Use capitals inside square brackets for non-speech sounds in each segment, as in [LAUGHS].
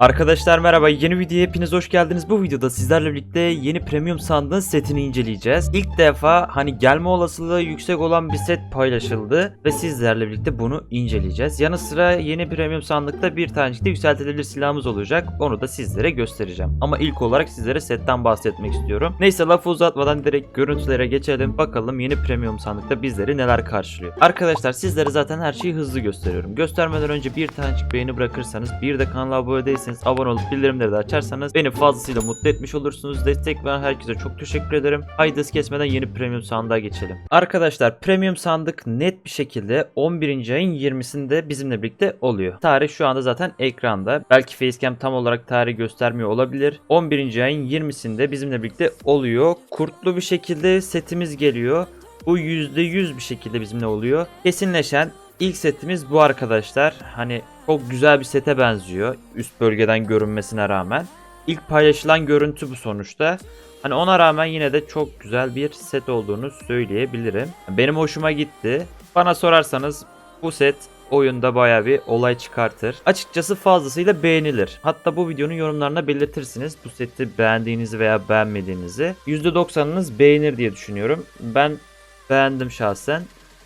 Arkadaşlar merhaba yeni videoya hepiniz hoş geldiniz. Bu videoda sizlerle birlikte yeni premium sandığın setini inceleyeceğiz. İlk defa hani gelme olasılığı yüksek olan bir set paylaşıldı ve sizlerle birlikte bunu inceleyeceğiz. Yanı sıra yeni premium sandıkta bir tanecik de yükseltilebilir silahımız olacak. Onu da sizlere göstereceğim. Ama ilk olarak sizlere setten bahsetmek istiyorum. Neyse lafı uzatmadan direkt görüntülere geçelim. Bakalım yeni premium sandıkta bizleri neler karşılıyor. Arkadaşlar sizlere zaten her şeyi hızlı gösteriyorum. Göstermeden önce bir tanecik beğeni bırakırsanız bir de kanala abone değilseniz abone olup bildirimleri de açarsanız beni fazlasıyla mutlu etmiş olursunuz. Destek veren herkese çok teşekkür ederim. Haydi hız kesmeden yeni premium sandığa geçelim. Arkadaşlar premium sandık net bir şekilde 11. ayın 20'sinde bizimle birlikte oluyor. Tarih şu anda zaten ekranda. Belki facecam tam olarak tarih göstermiyor olabilir. 11. ayın 20'sinde bizimle birlikte oluyor. Kurtlu bir şekilde setimiz geliyor. Bu %100 bir şekilde bizimle oluyor. Kesinleşen ilk setimiz bu arkadaşlar. Hani çok güzel bir sete benziyor. Üst bölgeden görünmesine rağmen. İlk paylaşılan görüntü bu sonuçta. Hani ona rağmen yine de çok güzel bir set olduğunu söyleyebilirim. Benim hoşuma gitti. Bana sorarsanız bu set oyunda baya bir olay çıkartır. Açıkçası fazlasıyla beğenilir. Hatta bu videonun yorumlarına belirtirsiniz bu seti beğendiğinizi veya beğenmediğinizi. %90'ınız beğenir diye düşünüyorum. Ben beğendim şahsen.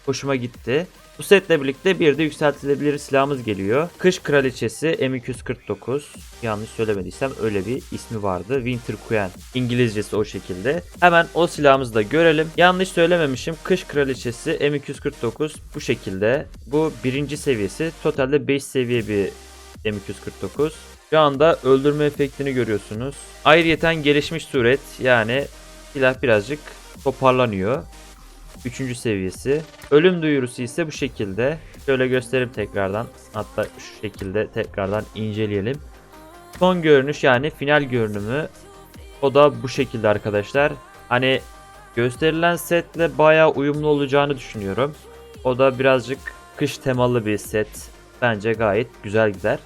Hoşuma gitti. Bu setle birlikte bir de yükseltilebilir silahımız geliyor. Kış Kraliçesi M249. Yanlış söylemediysem öyle bir ismi vardı. Winter Queen. İngilizcesi o şekilde. Hemen o silahımızı da görelim. Yanlış söylememişim. Kış Kraliçesi M249 bu şekilde. Bu birinci seviyesi. Totalde 5 seviye bir M249. Şu anda öldürme efektini görüyorsunuz. Ayrıyeten gelişmiş suret yani silah birazcık toparlanıyor. Üçüncü seviyesi. Ölüm duyurusu ise bu şekilde. Şöyle göstereyim tekrardan. Hatta şu şekilde tekrardan inceleyelim. Son görünüş yani final görünümü. O da bu şekilde arkadaşlar. Hani gösterilen setle bayağı uyumlu olacağını düşünüyorum. O da birazcık kış temalı bir set. Bence gayet güzel gider.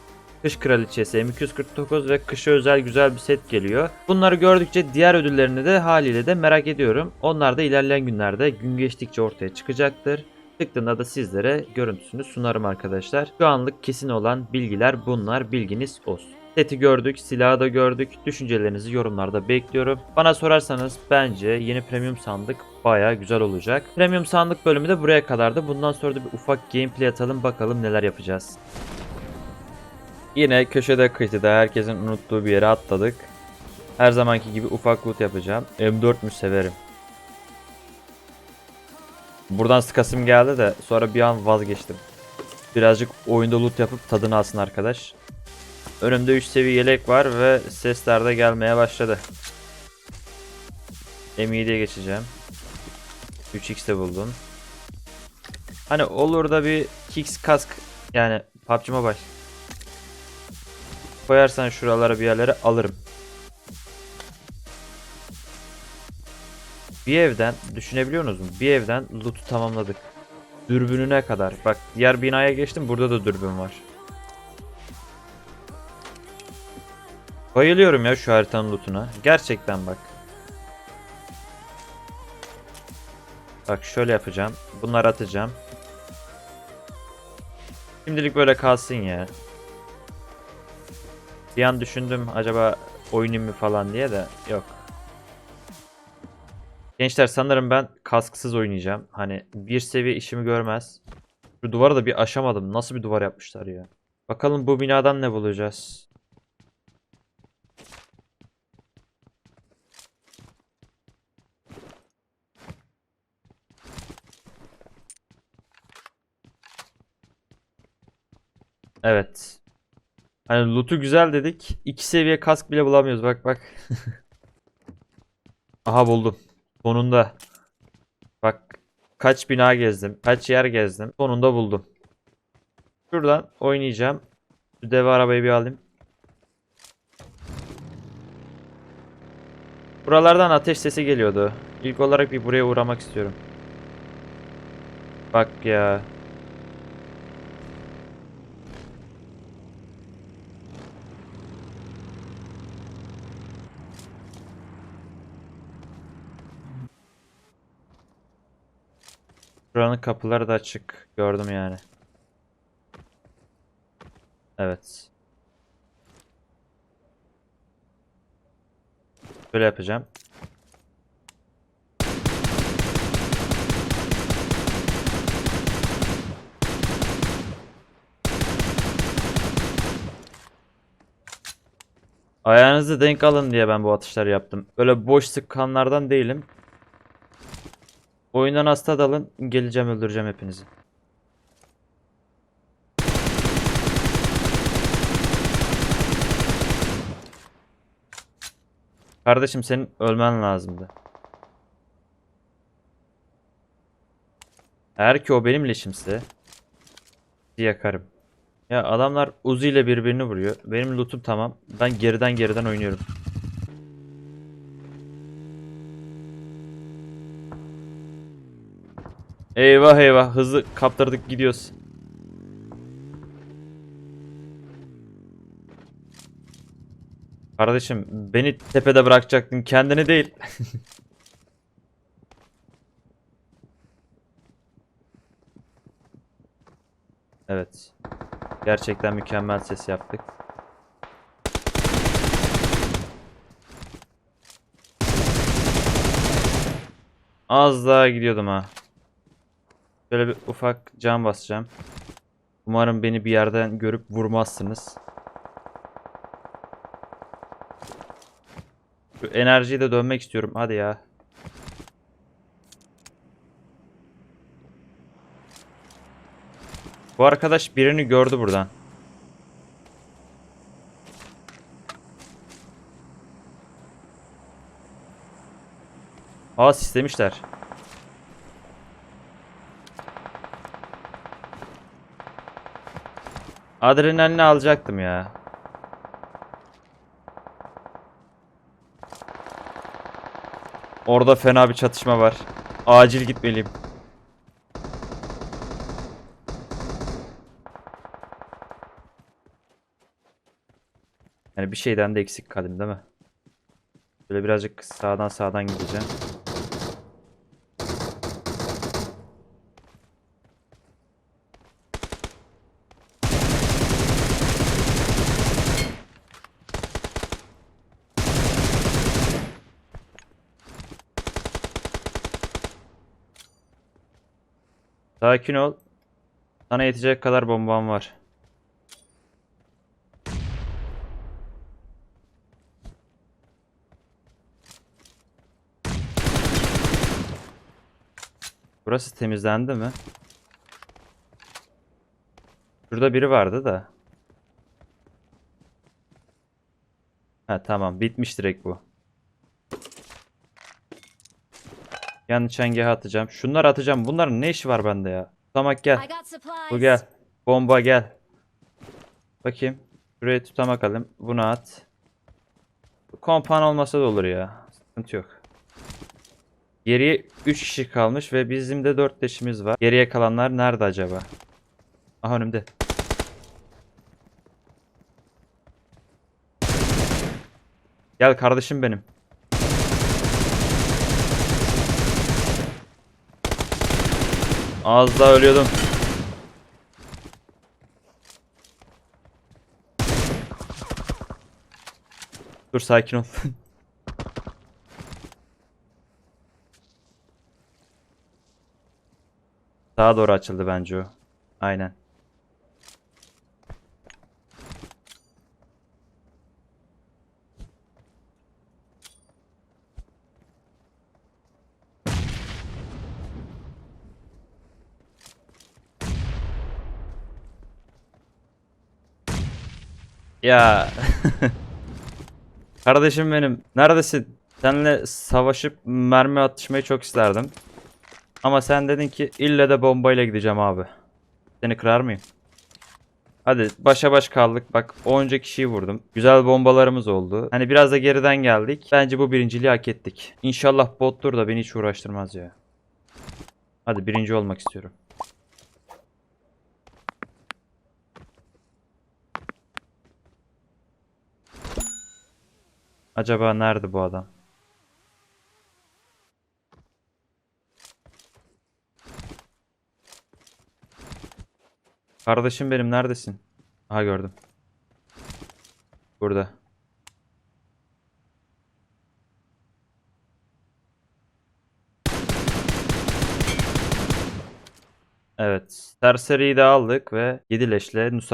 Kış Kraliçesi M249 ve kışa özel güzel bir set geliyor. Bunları gördükçe diğer ödüllerini de haliyle de merak ediyorum. Onlar da ilerleyen günlerde gün geçtikçe ortaya çıkacaktır. Çıktığında da sizlere görüntüsünü sunarım arkadaşlar. Şu anlık kesin olan bilgiler bunlar bilginiz olsun. Seti gördük, silahı da gördük. Düşüncelerinizi yorumlarda bekliyorum. Bana sorarsanız bence yeni premium sandık baya güzel olacak. Premium sandık bölümü de buraya kadardı. Bundan sonra da bir ufak gameplay atalım bakalım neler yapacağız. Yine köşede kıyıda herkesin unuttuğu bir yere atladık. Her zamanki gibi ufak loot yapacağım. M4 mü severim. Buradan sıkasım geldi de sonra bir an vazgeçtim. Birazcık oyunda loot yapıp tadını alsın arkadaş. Önümde 3 seviye yelek var ve sesler de gelmeye başladı. M7'ye geçeceğim. 3x de buldum. Hani olur da bir kicks kask yani PUBG Mobile koyarsan şuralara bir yerlere alırım. Bir evden düşünebiliyor musunuz? Bir evden loot'u tamamladık. Dürbününe kadar. Bak diğer binaya geçtim burada da dürbün var. Bayılıyorum ya şu haritanın loot'una. Gerçekten bak. Bak şöyle yapacağım. Bunları atacağım. Şimdilik böyle kalsın ya. Bir an düşündüm acaba oynayayım mı falan diye de yok. Gençler sanırım ben kasksız oynayacağım. Hani bir seviye işimi görmez. Şu duvarı da bir aşamadım. Nasıl bir duvar yapmışlar ya. Bakalım bu binadan ne bulacağız. Evet. Hani loot'u güzel dedik. İki seviye kask bile bulamıyoruz. Bak bak. [LAUGHS] Aha buldum. Sonunda. Bak kaç bina gezdim. Kaç yer gezdim. Sonunda buldum. Şuradan oynayacağım. Şu dev arabayı bir alayım. Buralardan ateş sesi geliyordu. İlk olarak bir buraya uğramak istiyorum. Bak ya. Buranın kapıları da açık. Gördüm yani. Evet. Böyle yapacağım. Ayağınızı denk alın diye ben bu atışları yaptım. Böyle boş sıkanlardan değilim. Oyundan hasta dalın. Geleceğim öldüreceğim hepinizi. Kardeşim senin ölmen lazımdı. Eğer ki o benim leşimse yakarım. Ya adamlar Uzi ile birbirini vuruyor. Benim lootum tamam. Ben geriden geriden oynuyorum. Eyvah eyvah hızlı kaptırdık gidiyoruz. Kardeşim beni tepede bırakacaktın kendini değil. [LAUGHS] Evet. Gerçekten mükemmel ses yaptık. Az daha gidiyordum ha. Şöyle bir ufak can basacağım. Umarım beni bir yerden görüp vurmazsınız. Şu enerjiyi de dönmek istiyorum. Hadi ya. Bu arkadaş birini gördü buradan. Aa sistemişler. Adrenalini alacaktım ya. Orada fena bir çatışma var. Acil gitmeliyim. Yani bir şeyden de eksik kaldım değil mi? Böyle birazcık sağdan sağdan gideceğim. Sakin ol. Sana yetecek kadar bombam var. Burası temizlendi mi? Şurada biri vardı da. Ha tamam bitmiş direkt bu. Yan çengeye atacağım. Şunları atacağım. Bunların ne işi var bende ya? Tutamak gel. Bu gel. Bomba gel. Bakayım. Şuraya tutamak alayım. Bunu at. Kompan olmasa da olur ya. Sıkıntı yok. Geriye 3 kişi kalmış ve bizim de 4 leşimiz var. Geriye kalanlar nerede acaba? Aha önümde. Gel kardeşim benim. Az daha ölüyordum. Dur sakin ol. [LAUGHS] Sağa doğru açıldı bence o. Aynen. Ya. [LAUGHS] Kardeşim benim. Neredesin? Seninle savaşıp mermi atışmayı çok isterdim. Ama sen dedin ki ille de bombayla gideceğim abi. Seni kırar mıyım? Hadi başa baş kaldık. Bak onca kişiyi vurdum. Güzel bombalarımız oldu. Hani biraz da geriden geldik. Bence bu birinciliği hak ettik. İnşallah bottur da beni hiç uğraştırmaz ya. Hadi birinci olmak istiyorum. Acaba nerede bu adam? Kardeşim benim neredesin? Aha gördüm. Burada. Evet. Terseri'yi de aldık ve 7 leşle Nus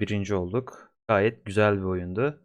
birinci olduk. Gayet güzel bir oyundu.